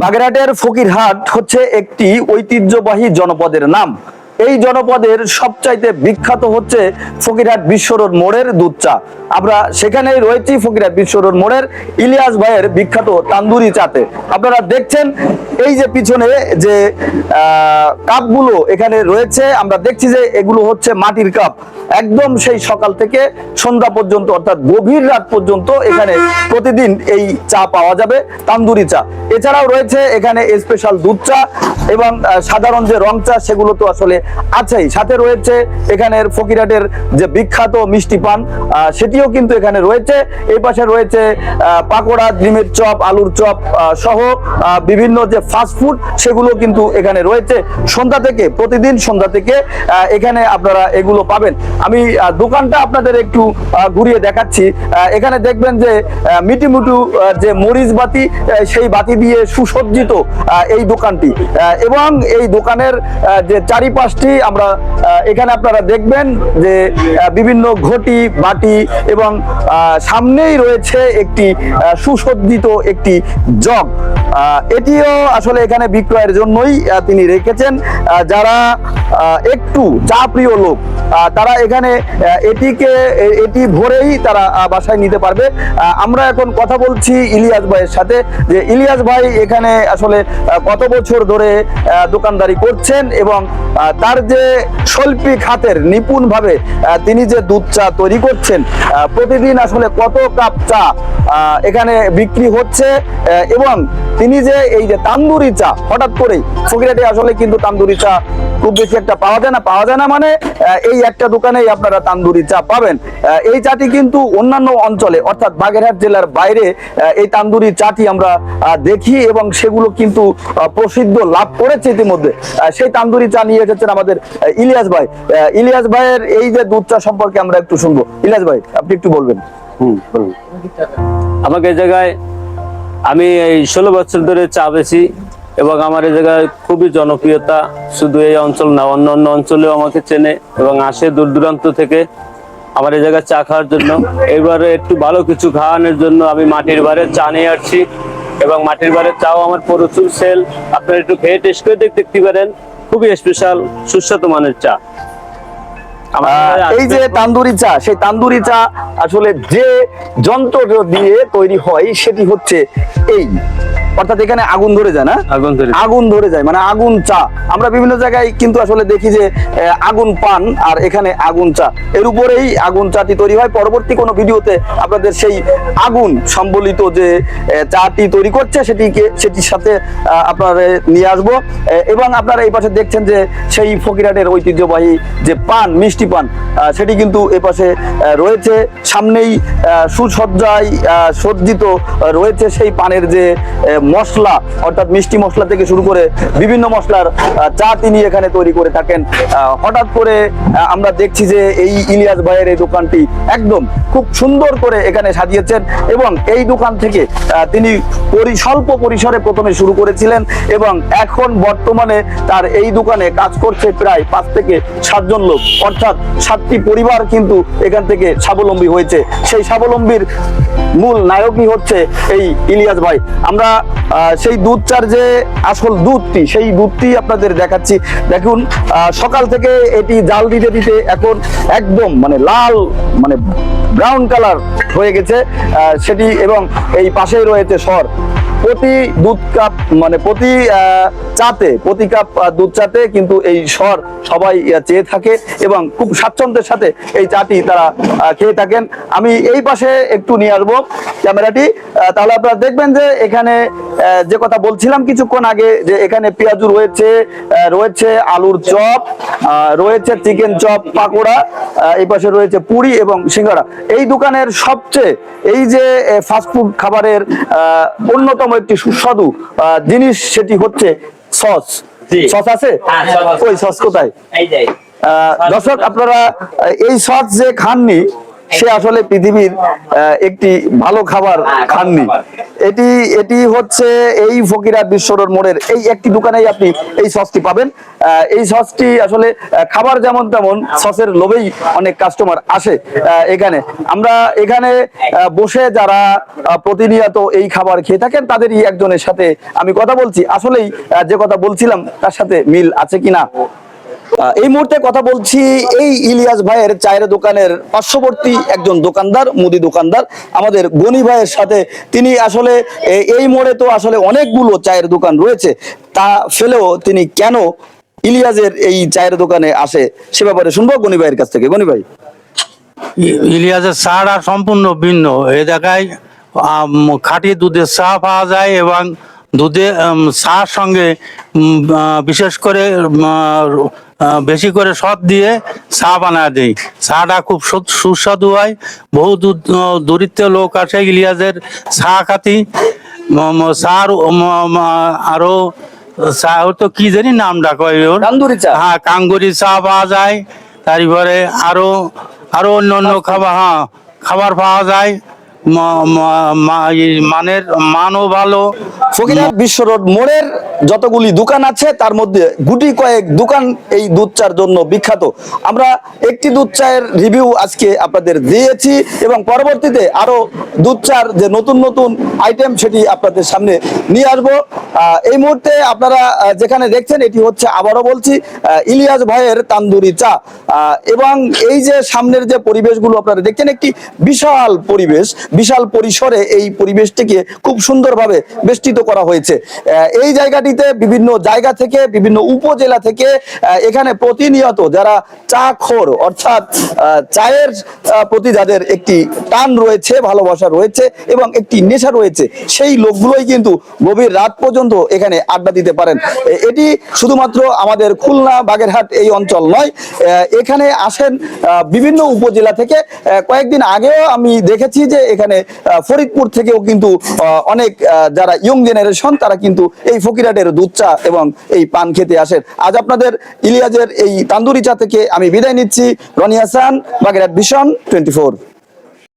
বাগেরহাটের ফকিরহাট হচ্ছে একটি ঐতিহ্যবাহী জনপদের নাম। এই জনপদের সবচাইতে বিখ্যাত হচ্ছে ফকিরহাট বিশ্বরোড মোড়ের দুধ চা আমরা সেখানেই রয়েছি ফকিরহাট বিশ্বরোড মোড়ের ইলিয়াস ভাইয়ের বিখ্যাত তান্দুরি চাতে। আপনারা দেখছেন এই যে পিছনে যে কাপগুলো এখানে রয়েছে আমরা দেখছি যে এগুলো হচ্ছে মাটির কাপ। একদম সেই সকাল থেকে সন্ধ্যা পর্যন্ত অর্থাৎ গভীর রাত পর্যন্ত এখানে প্রতিদিন এই চা পাওয়া যাবে তান্দুরি চা। এছাড়াও রয়েছে এখানে স্পেশাল দুধ চা এবং সাধারণ যে রং চা সেগুলো তো আসলে আছেই। সাথে রয়েছে এখানের ফকিরাটের যে বিখ্যাত মিষ্টি পান আহ, সেটিও কিন্তু এখানে রয়েছে। এই পাশে রয়েছে পাকোড়া, ডিমের চপ, আলুর চপ সহ বিভিন্ন যে ফাস্ট ফুড সেগুলো কিন্তু এখানে রয়েছে। সন্ধ্যা থেকে, প্রতিদিন সন্ধ্যা থেকে এখানে আপনারা এগুলো পাবেন। আমি দোকানটা আপনাদের একটু ঘুরিয়ে দেখাচ্ছি। এখানে দেখবেন যে মিটিমুটু যে মরিচ বাতি সেই বাতি দিয়ে সুসজ্জিত এই দোকানটি। এবং এই দোকানের যে চারিপাশটি আমরা এখানে আপনারা দেখবেন যে বিভিন্ন ঘটি, বাটি এবং সামনেই রয়েছে একটি সুসজ্জিত একটি জগ। এটিও আসলে এখানে বিক্রয়ের জন্যই তিনি রেখেছেন। যারা একটু চা প্রিয় লোক তারা এখানে এটিকে এটি ভরেই তারা বাসায় নিতে পারবে। আমরা এখন কথা বলছি ইলিয়াস ভাইয়ের সাথে যে ইলিয়াস ভাই এখানে আসলে কত বছর ধরে দোকানদারি করছেন এবং তার যে শৈল্পিক হাতের নিপুণভাবে তিনি যে দুধ চা তৈরি করছেন প্রতিদিন আসলে কত কাপ চা এখানে বিক্রি হচ্ছে এবং তিনি যে এই যে তান্দুরি চা, হঠাৎ করেই ফকিরাটি আসলে কিন্তু তান্দুরি চা খুব বেশি একটা পাওয়া যায় না, পাওয়া যায় না মানে এই একটা দোকানেই আপনারা তান্দুরি চা পাবেন। এই চাটি কিন্তু অন্যান্য অঞ্চলে, অর্থাৎ বাগেরহাট জেলার বাইরে এই তান্দুরি চাটি আমরা দেখি এবং সেগুলো কিন্তু প্রসিদ্ধ লাভ করেছে ইতিমধ্যে। সেই তান্দুরি চা নিয়ে এসেছেন আমাদের ইলিয়াস ভাই। ইলিয়াস ভাইয়ের এই যে দুধ চা সম্পর্কে আমরা একটু শুনব। ইলিয়াস ভাই, আপনি একটু বলবেন। আমাকে এই জায়গায় আমি এই ষোলো বছর ধরে চা বেছি এবং আমার এই জায়গায় খুবই জনপ্রিয়তা। শুধু এই অঞ্চল না অন্য অন্য অঞ্চলেও আমাকে চেনে এবং আসে দূর দূরান্ত থেকে। আমার এই জায়গায় চা খাওয়ার জন্য। এবারে একটু ভালো কিছু খাওয়ানোর জন্য আমি মাটির বারে চা নিয়ে আসছি। এবং মাটির বারে চাও আমার প্রচুর সেল। আপনারা একটু খেয়ে টেস্ট করে দেখ- দেখতে পারেন। খুবই স্পেশাল সুস্বাদু মানের চা। এই যে তান্দুরি চা সেই তান্দুরি চা আসলে যে যন্ত্র দিয়ে তৈরি হয় সেটি হচ্ছে এই। অর্থাৎ এখানে আগুন ধরে যায় না? আগুন ধরে আগুন ধরে যায় মানে আগুন চা। আমরা বিভিন্ন জায়গায় কিন্তু আসলে দেখি যে আগুন পান আর এখানে আগুন চা। এর উপরেই আগুন চাটি তৈরি হয়। পরবর্তী কোনো ভিডিওতে আপনাদের সেই আগুন সম্বলিত যে চাটি তৈরি করছে সেটিকে সেটির সাথে আপনারা নিয়ে আসব। এবং আপনারা এই পাশে দেখছেন যে সেই ফকিরাটের ঐতিহ্যবাহী যে পান মিষ্টি পান সেটি কিন্তু এ পাশে রয়েছে। সামনেই সুসজ্জায় সজ্জিত রয়েছে সেই পানের যে মশলা, অর্থাৎ মিষ্টি মশলা থেকে শুরু করে বিভিন্ন মশলার চা তিনি এখানে তৈরি করে থাকেন। হঠাৎ করে আমরা দেখছি যে এই ইলিয়াস ভাইয়ের এই দোকানটি একদম খুব সুন্দর করে এখানে সাজিয়েছেন এবং এই দোকান থেকে তিনি পরি, স্বল্প পরিসরে প্রথমে শুরু করেছিলেন এবং এখন বর্তমানে তার এই দোকানে কাজ করছে প্রায় পাঁচ থেকে সাতজন লোক। অর্থাৎ সাতটি পরিবার কিন্তু এখান থেকে স্বাবলম্বী হয়েছে। সেই স্বাবলম্বীর মূল নায়কই হচ্ছে এই ইলিয়াস ভাই। আমরা সেই দুধ চার যে আসল দুধটি, সেই দুধটি আপনাদের দেখাচ্ছি। দেখুন সকাল থেকে এটি জাল দিতে দিতে এখন একদম মানে লাল মানে ব্রাউন কালার হয়ে গেছে সেটি এবং এই পাশেই রয়েছে সর। প্রতি দুধ কাপ মানে প্রতি চাতে প্রতি কাপ দুধ চাতে কিন্তু এই স্বর সবাই চেয়ে থাকে এবং খুব স্বাচ্ছন্দ্যের সাথে এই চাটি তারা খেয়ে থাকেন। আমি এই পাশে একটু নিয়ে আসব ক্যামেরাটি। তাহলে আপনারা দেখবেন যে এখানে যে কথা বলছিলাম কিছুক্ষণ আগে যে এখানে পেঁয়াজু রয়েছে রয়েছে আলুর চপ রয়েছে চিকেন চপ পাকোড়া এই পাশে রয়েছে পুরি এবং সিঙ্গারা। এই দোকানের সবচেয়ে এই যে ফাস্টফুড খাবারের আহ, অন্যতম একটি সুস্বাদু আহ, জিনিস সেটি হচ্ছে সস। সস আছে? হ্যাঁ, সস আছে। ওই সস কোথায়? আহ, দর্শক আপনারা এই সস যে খাননি সে আসলে পৃথিবীর একটি ভালো খাবার খাননি। এটি এটি হচ্ছে এই ফকিরা বিশ্বরোড মোড়ের এই একটি দোকানেই আপনি এই সসটি পাবেন। এই সসটি আসলে খাবার যেমন তেমন সসের লোভেই অনেক কাস্টমার আসে এখানে। আমরা এখানে বসে যারা প্রতিনিয়ত এই খাবার খেয়ে থাকেন তাদেরই একজনের সাথে আমি কথা বলছি। আসলেই যে কথা বলছিলাম তার সাথে মিল আছে কিনা? এই মুহূর্তে কথা বলছি এই ইলিয়াস ভাইয়ের চায়ের দোকানের পার্শ্ববর্তী একজন দোকানদার, মুদি দোকানদার, আমাদের গনি ভাইয়ের সাথে। তিনি আসলে এই মোড়ে তো আসলে অনেকগুলো চায়ের দোকান রয়েছে। তা ফেলেও তিনি কেন ইলিয়াসের এই চায়ের দোকানে আসে? সে ব্যাপারে শুনব গনি ভাইয়ের কাছ থেকে। গনি ভাই। ইলিয়াসের চাটা সম্পূর্ণ ভিন্ন। এ জায়গায় খাঁটি দুধের চা পাওয়া যায় এবং দুধে চার সঙ্গে বিশেষ করে বেশি করে সদ দিয়ে চা বানায় দেয় চাটা খুব সুস্বাদু হয়। বহু দূরিত্ব লোক আসে ইলিয়াসের চা খাতি। চার আরও চা তো কি জানি নাম চা। হ্যাঁ কাঙ্গুরি চা পাওয়া যায়। তারপরে আরও আরও অন্য অন্য খাবার হ্যাঁ খাবার পাওয়া যায়। মানের মানও ভালো। ফকিরহাট বিশ্ব রোড মোড়ের যতগুলি দোকান আছে তার মধ্যে গুটি কয়েক দোকান এই দুধ চার জন্য বিখ্যাত। আমরা একটি দুধ চায়ের রিভিউ আজকে আপনাদের দিয়েছি এবং পরবর্তীতে আরও দুধ চার যে নতুন নতুন আইটেম সেটি আপনাদের সামনে নিয়ে আসব। আহ, এই মুহূর্তে আপনারা যেখানে দেখছেন এটি হচ্ছে আবারও বলছি ইলিয়াস ভাইয়ের তান্দুরি চা। আহ, এবং এই যে সামনের যে পরিবেশগুলো আপনারা দেখছেন একটি বিশাল পরিবেশ বিশাল পরিসরে এই পরিবেশটিকে খুব সুন্দরভাবে বেষ্টিত করা হয়েছে। এই জায়গাটিতে বিভিন্ন জায়গা থেকে, বিভিন্ন উপজেলা থেকে এখানে প্রতিনিয়ত যারা চা খোর অর্থাৎ চায়ের প্রতি যাদের একটি টান রয়েছে, ভালোবাসা রয়েছে এবং একটি নেশা রয়েছে, সেই লোকগুলোই কিন্তু গভীর রাত পর্যন্ত এখানে আড্ডা দিতে পারেন। এটি শুধুমাত্র আমাদের খুলনা বাগেরহাট এই অঞ্চল নয় এখানে আসেন বিভিন্ন উপজেলা থেকে। কয়েকদিন আগেও আমি দেখেছি যে এখানে ফরিদপুর থেকেও কিন্তু অনেক যারা ইয়ং জেনারেশন তারা কিন্তু এই ফকিরাটের দুধ চা এবং এই পান খেতে আসেন। আজ আপনাদের ইলিয়াজের এই তান্দুরি চা থেকে আমি বিদায় নিচ্ছি। Roni Hasan, Bagerhat vision twenty